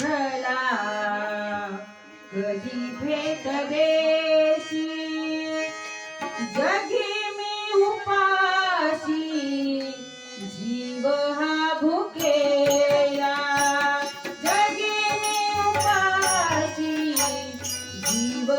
भला कधी भेट देशी जगी मी उपाशी जीव हा भुकेला. जगी मी उपाशी जीव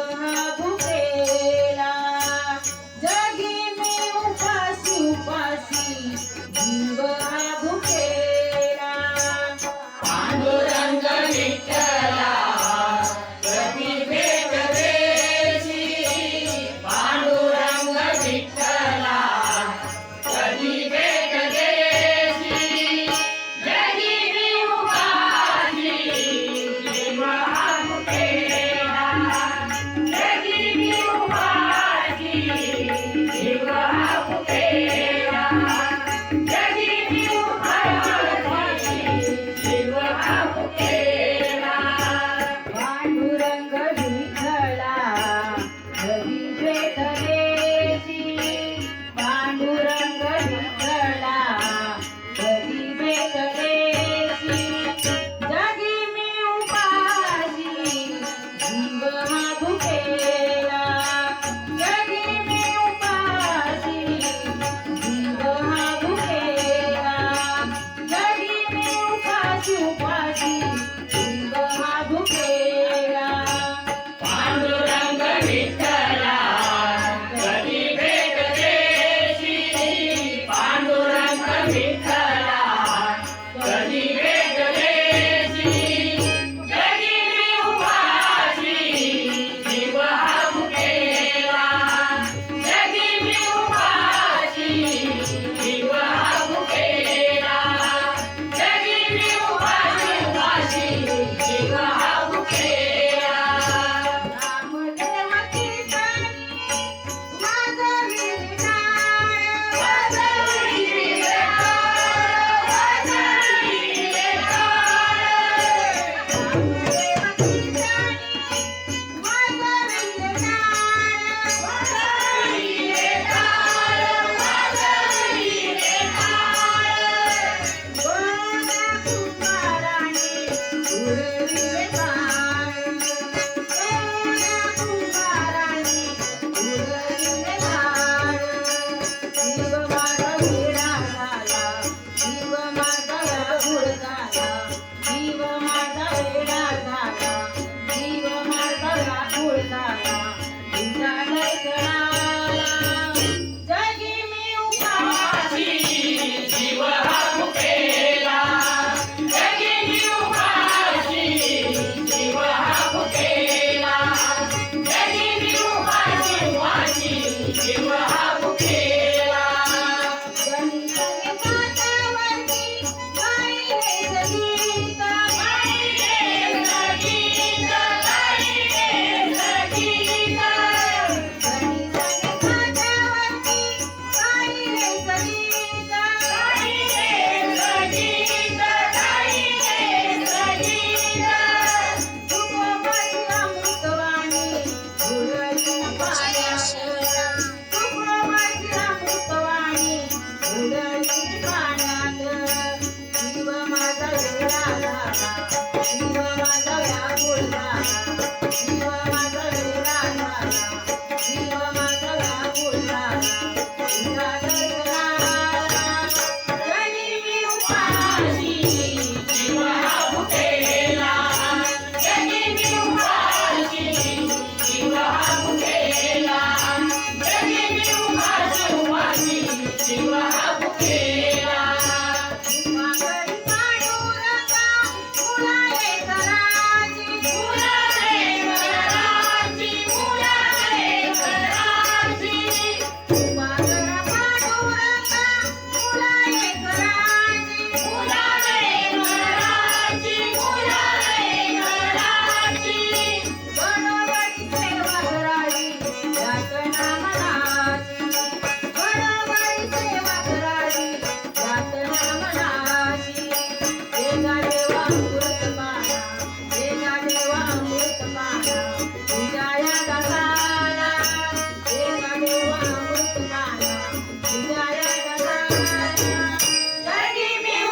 Сани, Иван.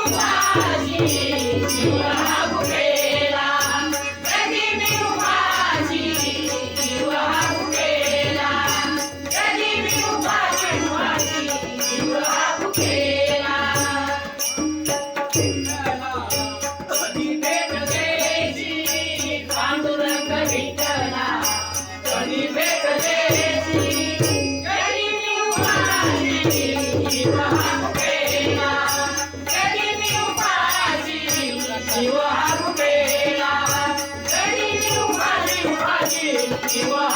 शिवाजी शिवाजी. de